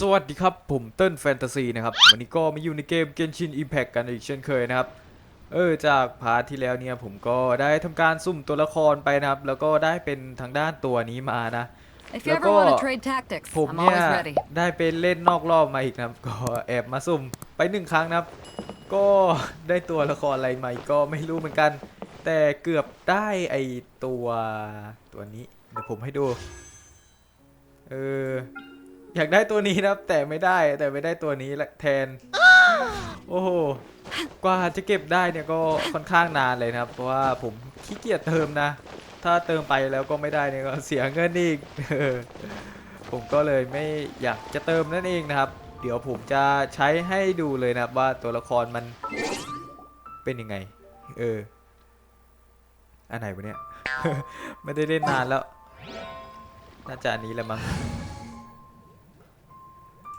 สวัสดีครับ ผมเติ้ลแฟนตาซีนะครับ วันนี้ก็มาอยู่ในเกม Genshin Impact กันอีกเช่นเคยนะครับ เออจากพาร์ทที่แล้วเนี่ยผมก็ได้ทำการสุ่มตัวละครไปนะครับ แล้วก็ได้เป็นทางด้านตัวนี้มานะ If you ever Look, want oh, to trade tactics, ผม I'm เนี่ย always ready. ได้เป็นเล่นนอกรอบมาอีกนะครับ ก็แอบมาสุ่มไปหนึ่งครั้งนะครับ ก็ได้ตัวละครอะไรใหม่ก็ไม่รู้เหมือนกัน แต่เกือบได้ไอตัวตัวนี้เดี๋ยวผมให้ดู เออ อยากได้ตัวนี้นะครับ แต่ไม่ได้แต่ไม่ได้ตัวนี้ละแทน โอ้โหกว่าจะเก็บได้เนี่ยก็ค่อนข้างนานเลยนะครับ เพราะว่าผมขี้เกียจเติมนะ ถ้าเติมไปแล้วก็ไม่ได้เนี่ยก็เสียเงินอีกเออผมก็เลยไม่อยากจะเติมนั่นเองนะครับ เดี๋ยวผมจะใช้ให้ดูเลยนะครับว่าตัวละครมันเป็นยังไง เออ อันไหนวะเนี่ย ไม่ได้เล่นนานแล้ว น่าจะอันนี้แหละมั้ง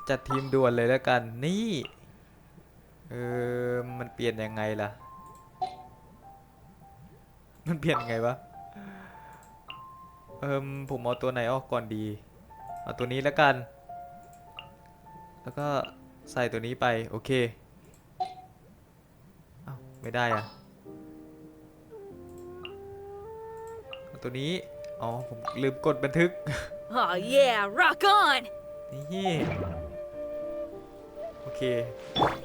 จัดทีมด่วนเลยแล้วกันนี่เออมันเปลี่ยนยังไงล่ะ มันเปลี่ยนยังไงวะเอิมผมเอาตัวไหนออกก่อนดีเอาตัวนี้แล้วกัน แล้วก็ใส่ตัวนี้ไปโอเคเอ้าไม่ได้อะเอาตัวนี้อ๋อผมลืมกดบันทึก Oh yeah, rock on! นี่โอ เค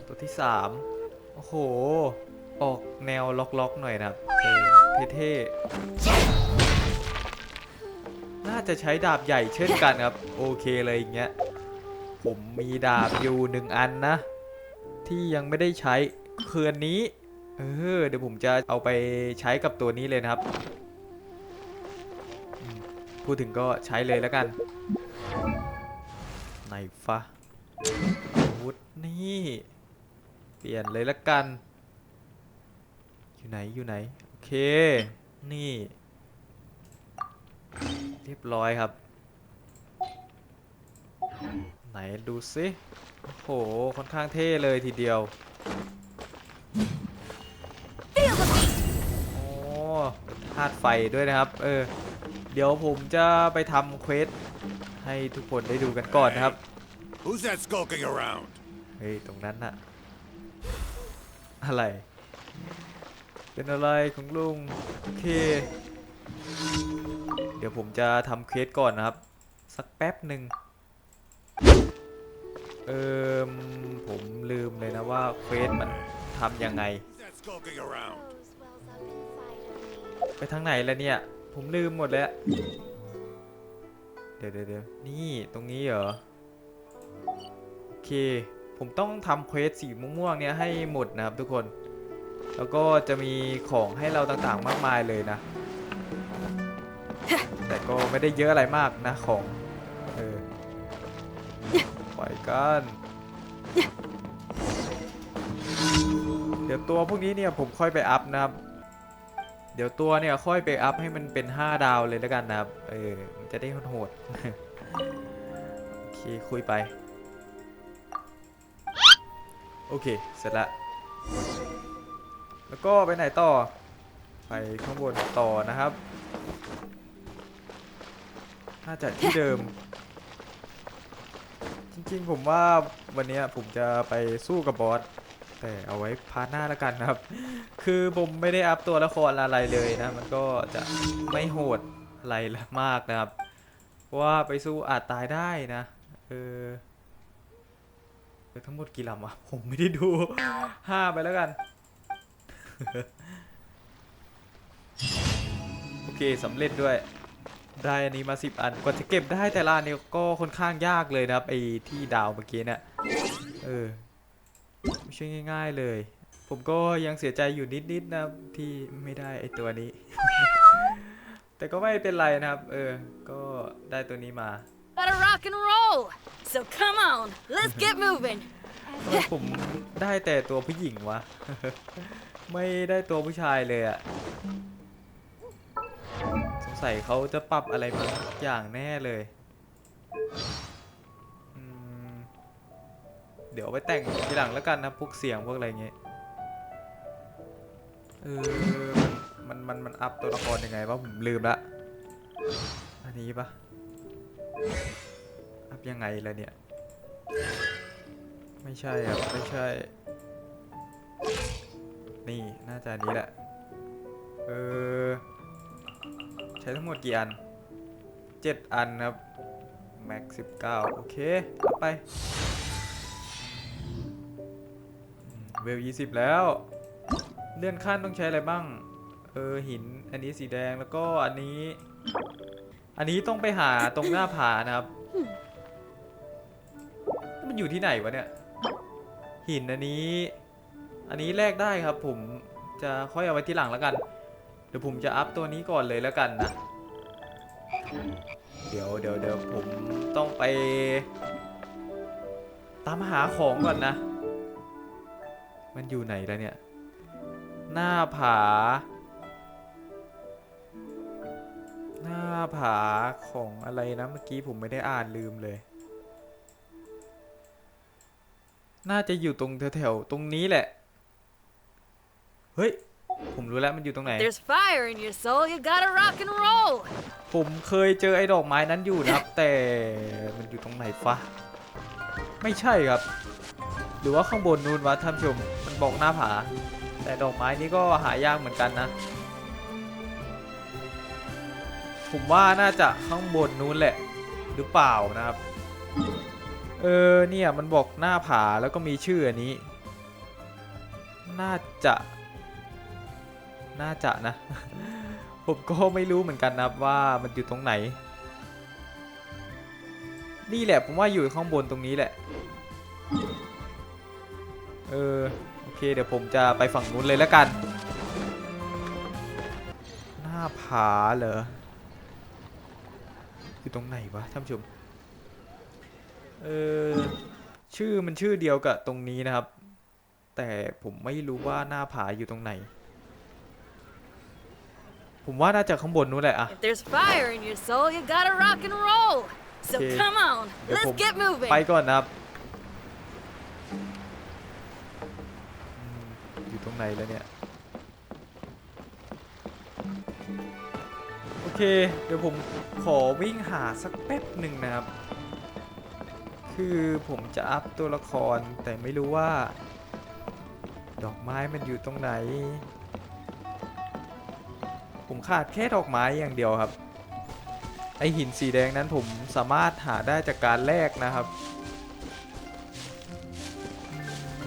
ตัวที่สามโอ้โห ออกแนวล็อกๆหน่อยนะครับเออเท่ๆน่าจะใช้ดาบใหญ่เช่นกันครับ โอเคเลยอย่างเงี้ยผมมีดาบอยู่หนึ่งอันนะ ที่ยังไม่ได้ใช้คืนนี้ เออเดี๋ยวผมจะเอาไปใช้กับตัวนี้เลยนะครับ พูดถึงก็ใช้เลยแล้วกัน ไหนฟะอา วุธนี่ เปลี่ยนเลยละกัน อยู่ไหนอยู่ไหน โอเค นี่ เรียบร้อยครับ ไหนดูสิโอ้โห ค่อนข้างเท่เลยทีเดียวโอ้ธาตุไฟด้วยนะครับ เออ เดี๋ยวผมจะไปทำเควสให้ทุกคนได้ดูกันก่อนนะครับ Who's that skulking around? เฮ้ยตรงนั้นน่ะ อะไร เป็นอะไรของลุง โอเค เดี๋ยวผมจะทำเควสก่อนนะครับ สักแป๊บหนึ่งเอิมผมลืมเลยนะว่าเควสมันทำยังไง Who's that skulking around? ไปทางไหนแล้วเนี่ย ผมลืมหมดแล้ว เดี๋ยวเดี๋ยวเดี๋ยวนี่ตรงนี้เหรอโอ เค ผมต้องทำเควสสีม่วงๆเนี่ยให้หมดนะครับทุกคน แล้วก็จะมีของให้เราต่างๆมากมายเลยนะ แต่ก็ไม่ได้เยอะอะไรมากนะของ เออปล่อยกันเดี๋ยวตัวพวกนี้เนี่ยผมค่อยไปอัพนะครับ เดี๋ยวตัวเนี่ยค่อยไปอัพให้มันเป็น 5 ดาวเลยแล้วกันนะครับ เออ มันจะได้โหดโอเคคุยไป โอเค เสร็จละ แล้วก็ไปไหนต่อ ไปข้างบนต่อนะครับ น่าจะที่เดิม จริงๆผมว่าวันเนี้ยผมจะไปสู้กับบอส แต่เอาไว้พาร์ทหน้าแล้วกันนะครับ คือผมไม่ได้อัพตัวละครอะไรเลยนะ มันก็จะไม่โหดอะไรมากนะครับ เพราะว่าไปสู้อาจตายได้นะ เออเออ ทั้งหมดกี่ลำวะผมไม่ได้ดูห้าไปแล้วกัน โอเคสำเร็จด้วย ได้อันนี้มาสิบอันกว่าจะเก็บได้แต่ละอันเนี่ยก็ค่อนข้างยากเลยนะครับไอ้ที่ดาวเมื่อกี้เนี่ยเออไม่ใช่ง่าย ๆเลย ผมก็ยังเสียใจอยู่นิดๆนะครับที่ไม่ได้ไอตัวนี้ แต่ก็ไม่เป็นไรนะครับ เออ ก็ได้ตัวนี้มา Gotta rock and roll! So come on, let's get moving! ทำไมผมได้แต่ตัวผู้หญิงวะ ไม่ได้ตัวผู้ชายเลยอะสงสัยเขาจะปรับอะไรมาสักอย่างแน่เลยอืมเดี๋ยวเอาไปแต่งทีหลังแล้วกันนะพวกเสียงพวกอะไรเงี้ยเออมันมันมันมันอัพตัวละครยังไงวะผมลืมละอันนี้ปะ อัพยังไงล่ะเนี่ย ไม่ใช่ครับไม่ใช่ นี่ น่าจะนี้แหละ เออ ใช้ทั้งหมดกี่อันเจ็ดอันครับ แม็กสิบเก้าโอเคเอาไป เวลยี่สิบแล้ว เลื่อนขั้นต้องใช้อะไรบ้าง เออ หิน อันนี้สีแดงแล้วก็อันนี้ อันนี้ต้องไปหาตรงหน้าผานะครับ มันอยู่ที่ไหนวะเนี่ย หินอันนี้ อันนี้แลกได้ครับผมจะค่อยเอาไว้ที่หลังแล้วกัน เดี๋ยวผมจะอัพตัวนี้ก่อนเลยแล้วกันนะ เดี๋ยวเดี๋ยวเดี๋ยวผมต้องไป ตามหาของก่อนนะ มันอยู่ไหนแล้วเนี่ย หน้าผา ผาของอะไรนะเมื่อกี้ผมไม่ได้อ่านลืมเลย น่าจะอยู่ตรงแถวๆตรงนี้แหละ เฮ้ย ผมรู้แล้วมันอยู่ตรงไหน There's fire in your soul. You gotta rock and roll. ผมเคยเจอไอ้ดอกไม้นั้นอยู่นะครับ แต่มันอยู่ตรงไหนฟะไม่ใช่ครับ หรือว่าข้างบนนู้นวะท่านผู้ชมมันบอกหน้าผา แต่ดอกไม้นี้ก็หายากเหมือนกันนะ ผมว่าน่าจะข้างบนนู้นแหละ หรือเปล่านะครับ เออเนี่ยมันบอกหน้าผาแล้วก็มีชื่ออันนี้ น่าจะ น่าจะนะ ผมก็ไม่รู้เหมือนกันนะครับว่ามันอยู่ตรงไหน นี่แหละผมว่าอยู่ข้างบนตรงนี้แหละ เออโอเคเดี๋ยวผมจะไปฝั่งนู้นเลยแล้วกัน หน้าผาเหรอ อยู่ตรงไหนวะท่านผู้ชม เออชื่อมันชื่อเดียวกับตรงนี้นะครับ แต่ผมไม่รู้ว่าหน้าผาอยู่ตรงไหน ผมว่าน่าจะข้างบนนู้นแหละอะ If there's fire in your soul, you gotta rock and roll. So Okay. come on, เดี๋ยว let's ผม get moving. ไปก่อนนะครับอืมอยู่ตรงไหนแล้วเนี่ย เค เดี๋ยวผมขอวิ่งหาสักแป๊บหนึ่งนะครับ คือผมจะอัพตัวละครแต่ไม่รู้ว่า ดอกไม้มันอยู่ตรงไหน ผมขาดแค่ดอกไม้อย่างเดียวครับ ไอหินสีแดงนั้นผมสามารถหาได้จากการแลกนะครับ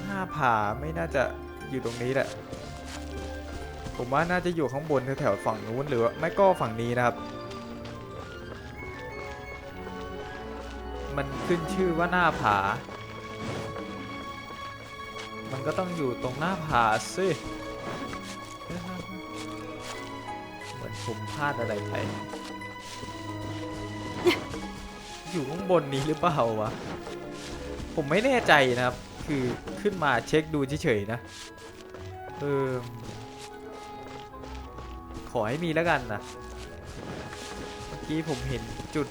หน้าผาไม่น่าจะอยู่ตรงนี้แหละ ผมว่าน่าจะอยู่ข้างบนแถวๆฝั่งนู้นหรือไม่ก็ฝั่งนี้นะครับ มันขึ้นชื่อว่าหน้าผา มันก็ต้องอยู่ตรงหน้าผาสิเหมือนผมพลาดอะไรไปอยู่ข้างบนนี้หรือเปล่าวะ ผมไม่แน่ใจนะครับ คือขึ้นมาเช็คดูเฉยๆนะ เออ ขอให้มีแล้วกันนะเมื่อกี้ผมเห็นจุด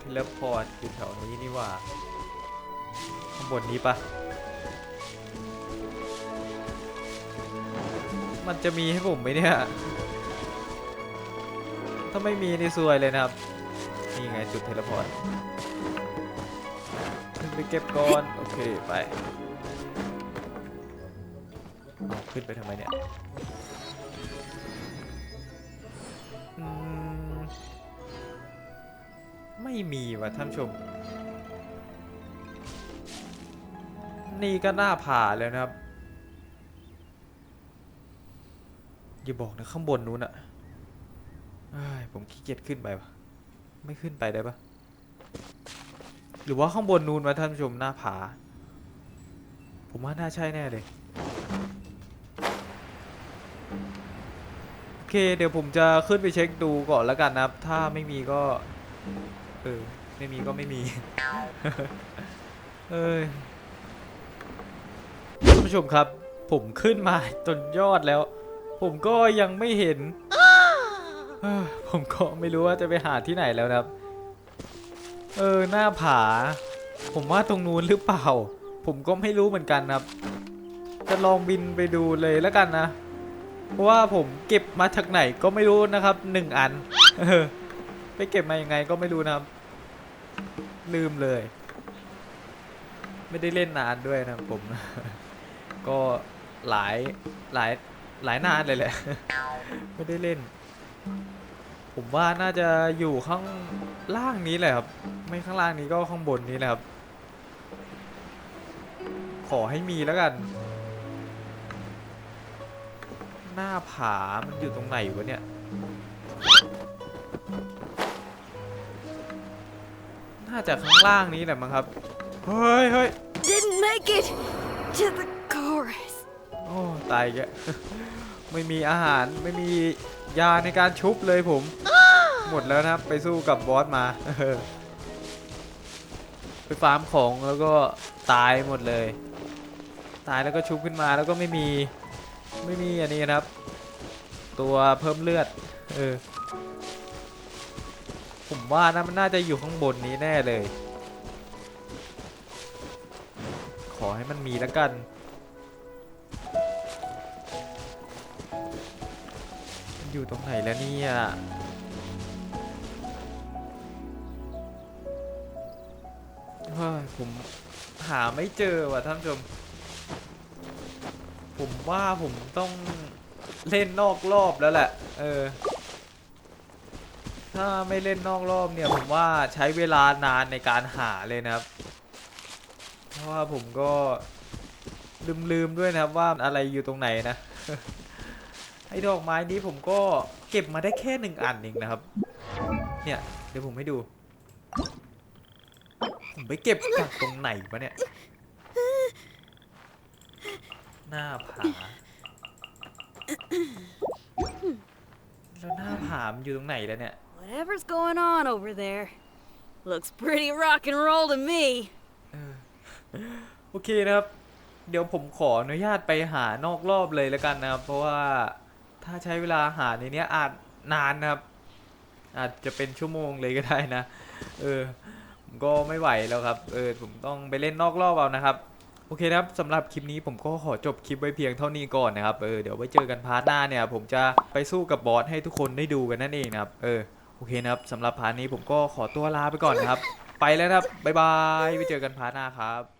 เทเลพอร์ตอยู่แถวนี้นี่ว่าข้างบนนี้ปะมันจะมีให้ผมไหมเนี่ย ถ้าไม่มีนี่ซวยเลยนะครับ นี่ไงจุดเทเลพอร์ตขึ้นไปเก็บก่อน โอเค ไป ขึ้นไปทำไมเนี่ย ไม่มีว่ะท่านชม นี่ก็น่าผาเลยนะครับ อย่าบอกนะข้างบนนู้นอะผมขี้เกียจขึ้นไปวะไม่ขึ้นไปได้ปะหรือว่าข้างบนนู้นวะท่านผู้ชมหน้าผา ผมว่าน่าใช่แน่เลยโอเคเดี๋ยวผมจะขึ้นไปเช็คดูก่อนแล้วกันนะครับ ถ้าไม่มีก็ เออ ไม่มีก็ไม่มีเอ้ยท่านผู้ชมครับ ผมขึ้นมาจนยอดแล้ว ผมก็ยังไม่เห็นเอ้อผมก็ไม่รู้ว่าจะไปหาที่ไหนแล้วนะครับ เออหน้าผา ผมว่าตรงนู้นหรือเปล่า ผมก็ไม่รู้เหมือนกันครับ จะลองบินไปดูเลยแล้วกันนะ เพราะว่าผมเก็บมาจากไหนก็ไม่รู้นะครับหนึ่งอันเออไปเก็บมายังไงก็ไม่รู้นะครับ ลืมเลย ไม่ได้เล่นนานด้วยนะผม ก็หลายหลายหลายนานเลยแหละ ไม่ได้เล่น ผมว่าน่าจะอยู่ข้างล่างนี้แหละครับ ไม่ข้างล่างนี้ก็ข้างบนนี้แหละครับ ขอให้มีแล้วกัน หน้าผา มันอยู่ตรงไหนวะเนี่ย น่าจะข้างล่างนี้แหละมั้งครับ เฮ้ยเฮ้ย Didn't make it to the chorus. โอ้ตายแก ไม่มีอาหารไม่มียาในการชุบเลยผม หมดแล้วนะครับ ไปสู้กับบอสมาเออไปฟาร์มของแล้วก็ตายหมดเลย ตายแล้วก็ชุบขึ้นมาแล้วก็ไม่มี ไม่มีอันนี้นะครับ ตัวเพิ่มเลือด เออ ผมว่านะมันน่าจะอยู่ข้างบนนี้แน่เลย ขอให้มันมีแล้วกัน อยู่ตรงไหนแล้วเนี่ยผมหาไม่เจอว่ะท่านผู้ชม ผมว่าผมต้องเล่นนอกรอบแล้วแหละ เออ ถ้าไม่เล่นนอกรอบเนี่ยผมว่าใช้เวลานานในการหาเลยนะครับ เพราะว่าผมก็ลืมๆด้วยนะครับว่าอะไรอยู่ตรงไหนนะ ไอ้ดอกไม้นี้ผมก็เก็บมาได้แค่หนึ่งอันเองนะครับ เนี่ยเดี๋ยวผมให้ดู ผมไปเก็บจากตรงไหนวะเนี่ย หน้าผาแล้วหน้าผามนอยู่ตรงไหนแล้วเนี่ย Whatever's going on over there looks pretty rock and roll to me. โอเคนะครับ เดี๋ยวผมขออนุญาตไปหานอกรอบเลยแล้วกันนะครับ เพราะว่าถ้าใช้เวลาหาในนี้อาจนานนะครับ อาจจะเป็นชั่วโมงเลยก็ได้นะ เออผมก็ไม่ไหวแล้วครับ เออผมต้องไปเล่นนอกรอบเอานะครับ โอเคนะครับสำหรับคลิปนี้ผมก็ขอจบคลิปไว้เพียงเท่านี้ก่อนนะครับ เออเดี๋ยวไว้เจอกันพาร์ทหน้าเนี่ย ผมจะไปสู้กับบอสให้ทุกคนได้ดูกันนั่นเองนะครับ เออ โอเคนะครับสำหรับพาร์ทนี้ผมก็ขอตัวลาไปก่อนนะครับ ไปแล้วนะครับบ๊ายบายไปเจอกันพาร์ทหน้าครับ